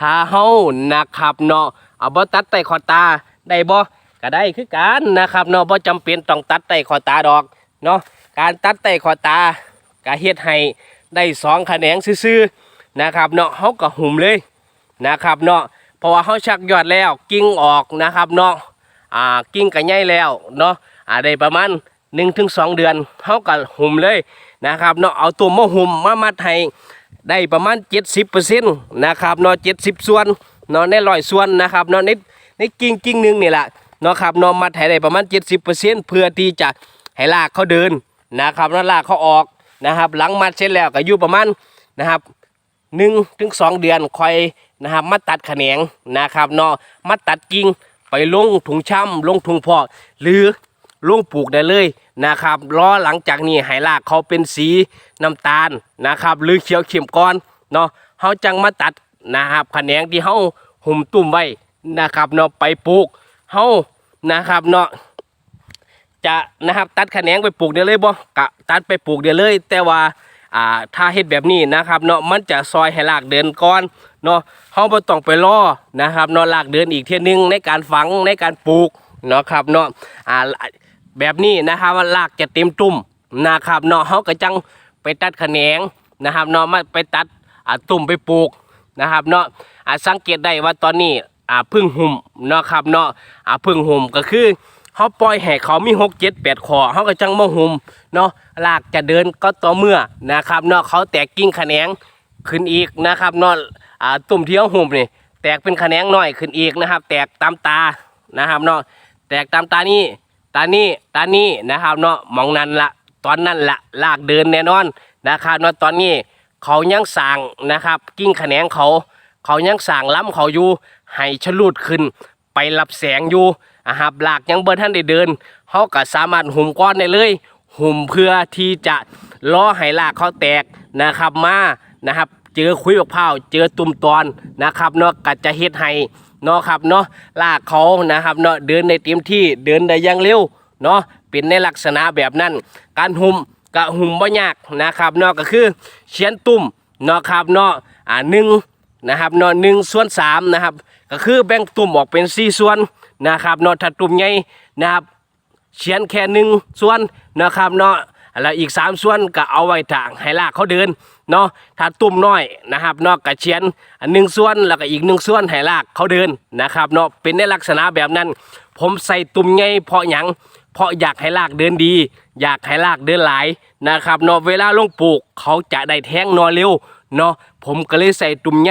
ถ้าเฮานะครับเนาะเอาบ่ตัดใต้ขอตาได้บ่ก็ได้คือกันนะครับเนาะบ่จำเป็นต้องตัดใต้ขอตาดอกเนาะการตัดใต้ขอตาก็เฮ็ดให้ได้สองแขนงซื่อๆนะครับเนาะเฮาก็หุ่มเลยนะครับเนาะเพราะว่าเฮาชักยอดแล้วกิ่งออกนะครับเนาะอ่ากิ่งก็ใหญ่แล้วเนาะอ่าได้ประมาณ1-2 เดือนเฮาก็หุ่มเลยนะครับเนาะเอาตัวมาหุ่มมามัดให้ ได้ประมาณ 70%นะครับเนาะ70 ส่วนเนาะในร้อยส่วนนะครับเนาะในในกิ่งกิ่งหนึงนี่แหละเนาะครับเนาะมัดให้ได้ประมาณ 70%เพื่อที่จะให้ลากเขาเดินนะครับแล้วลากเขาออกนะครับ หลังมัดเสร็จแล้วก็อยู่ประมาณนะครับ1ถึง2เดือนค่อยนะครับมาตัดแขนงนะครับเนาะมาตัดกิ่งไปลงถุงช่ำลงถุงพอกหรือ ลงปลูกได้เลยนะครับล้อหลังจากนี้ไหลากเขาเป็นสีน้ำตาลนะครับ หรือเขียวเข็มก้อนเนาะเขาจังมาตัดนะครับแขนงที่เขาหุ่มตุ่มไว้นะครับเนาะไปปลูกเขานะครับเนาะจะนะครับตัดแขนงไปปลูกได้เลยบ่กะตัดไปปลูกได้เลย แต่ว่าอ่าถ้าเฮ็ดแบบนี้นะครับเนาะมันจะซอยให้รากเดินก่อนเนาะเขาบ่ต้องไปรอนะครับเนาะรากเดินอีกเทียนึงในการฝังในการปลูกเนาะครับเนาะอ่า แบบนี้นะครับว่าลากจะเต็มตุ่มนะครับเนาะเขาก็จังไปตัดแขนงนะครับเนาะมาไปตัดอ่าตุ่มไปปลูกนะครับเนาะอาสังเกตได้ว่าตอนนี้อ่าพึ่งหุ่มเนาะครับเนาะอ่าพึ่งหุ่มก็คือเขาปล่อยให้เขามีหกเจ็ดแปดคอเขาก็จังมาหุ่มเนาะลากจะเดินก็ต่อเมื่อนะครับเนาะเขาแตกกิ่งแขนงขึ้นอีกนะครับเนาะอ่าตุ่มที่เขาหุ่มนี่แตกเป็นแขนงหน้อยขึ้นอีกนะครับ แตกตามตานะครับเนาะแตกตามตานี่ ตานี่ตานี่นะครับเนาะมองนั้นละตอนนั้นละลากเดินแน่นอนนะครับเนาะตอนนี้เขายังสั่งนะครับ กิ้งแขนงเขา เขายังสั่งล้ำเขาอยู่ให้ชะลูดขึ้น ไปรับแสงอยู่นะครับลากยังเบิร์ท่านได้เดินเขาก็สามารถหุ่มก้อนได้เลยหุ่มเพื่อที่จะล้อให้ลากเขาแตกนะครับมานะครับ เจอคุยบักเผาเจอตุ่มตอนนะครับเนาะก็จะเฮ็ดให้เนาะครับเนาะลากเขานะครับเนาะเดินในเต็มที่เดินได้อยังเร็วเนาะเป็นในลักษณะแบบนั้น การหุ่มกะหุ่มบ่ยากนะครับเนาะก็คือเชียนตุ่มเนาะครับเนาะอ่าหนึ่งนะครับเนาะหนึ่งส่วนสามนะครับก็คือแบ่งตุ่มออกเป็นสี่ส่วนนะครับเนาะถ้าตุ่มใหญ่นะครับเขียนแค่หนึ่งส่วนนะครับเนาะแล้วอีกสามส่วนก็เอาไว้ทางให้ลากเขาเดิน เนาะถ้าตุ่มน้อยนะครับเนาะกะเชียนอันหนึ่งส่วนแล้วก็อีกหนึ่งส่วนให้ลากเขาเดินนะครับเนาะเป็นในลักษณะแบบนั้น ผมใส่ตุ่มไงเพราะหยังเพราะอยากให้ลากเดินดี อยากให้ลากเดินหลายนะครับเนาะเวลาลงปลูกเขาจะได้แทงนอเร็วเนาะผมก็เลยใส่ตุ่มไง